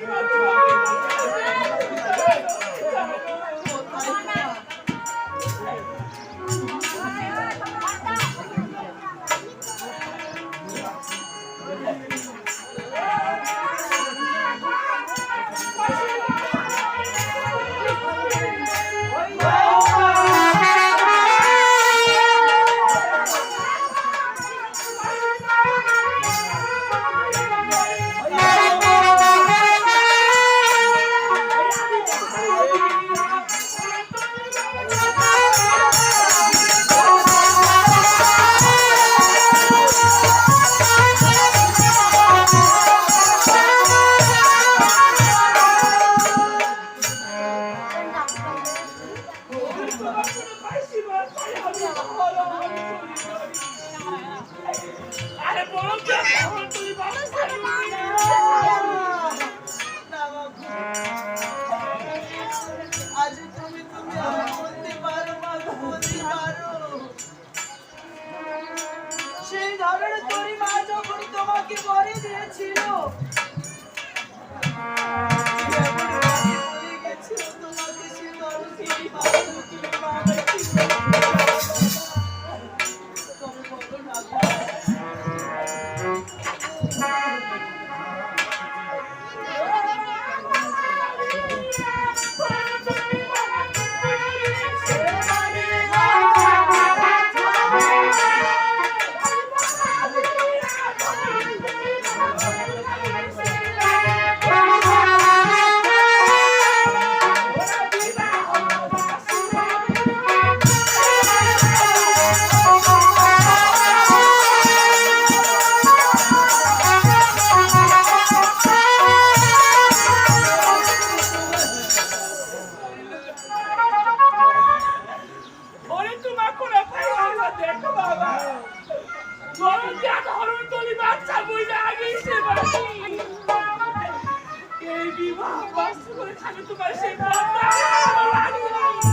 Yeah. তোমাকে বরে দিয়েছিল। এমন ভাবে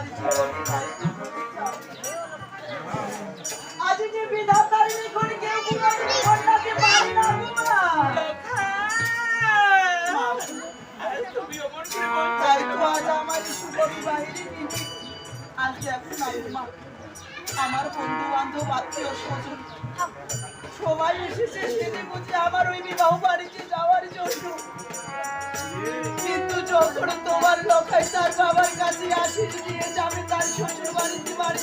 মা আমার জীবনে যখন তোমার লোকাই তার বাবার কাছে আশিস দিয়ে যাবে তার শ্বশুর বাড়িতে বাড়ি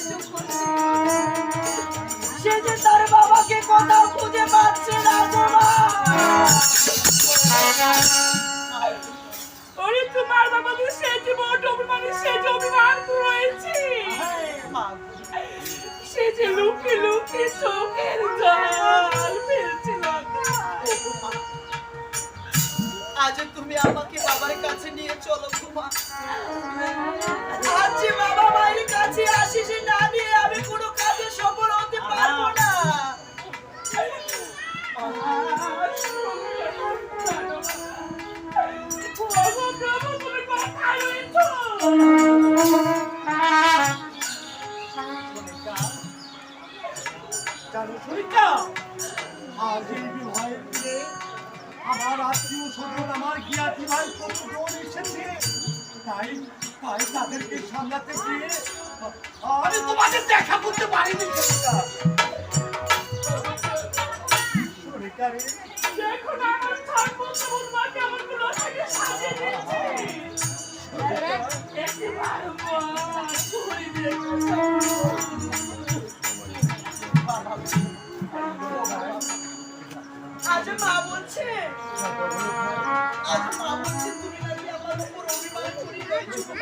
সে যে তার বাবাকে কোথাও খুঁজে পাচ্ছে না ওরে তোমার বাবা তো সে যে বড় অভিমানী সে যে অভিমান রয়েছে সে যে লুকি লুকি চোখের জল ফেলছিল। আজ তুমি আমাকে বাবার কাছে নিয়ে চলো কুমা আজ যে বাবা মায়ের কাছে আসিস না নিয়ে আমি কোনো কাজে সফল হতে পারব না। জানো আজ দিনে আমার আত্মীয় স্বজন আমার জ্ঞাতি ভাই কতজন এসেছে? তাই তাই তাদেরকে সামলাতে গিয়ে আমি তোমাদের দেখা করতে পারিনি সুরিকা রে আমার ছাড় বলতে বলবা কোনো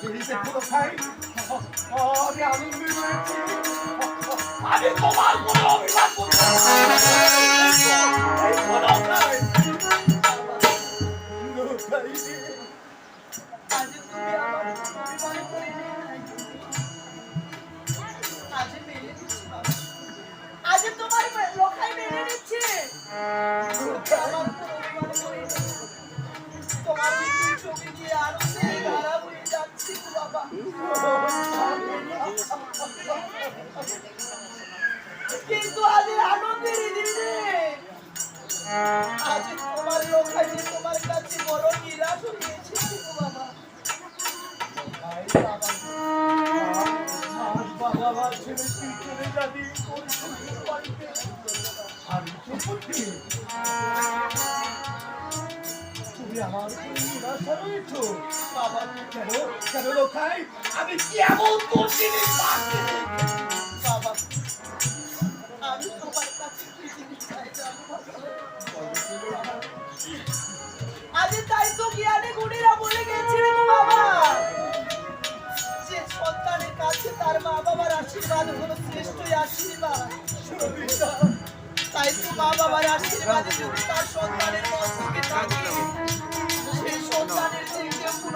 দেখো লোকাই আমি আনন্দে রয়েছি আমি তোমার কোনো অভিমান করি কিন্তু আজ আনন্দের দিনে আজ তোমার লোকাই যে তোমার কাছে বড় নিরাশ হয়ে এসেছে বাবা বাবা ছেড়ে তুই চলে যাবি শ্বশুর বাড়িতে। আমি তো আমি কি এমন তোর জিনিস পাচ্ছি বাবা আমি? আজ তাই তো জ্ঞানী গুণীরা বলে গেছিল বাবা যে সন্তানের কাছে তার মা বাবার আশীর্বাদ হলো শ্রেষ্ঠ আশীর্বাদ তাই তো মা বাবার আশীর্বাদে যদি তার সন্তানের মন থেকে থাকে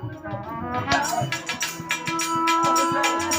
Thank you.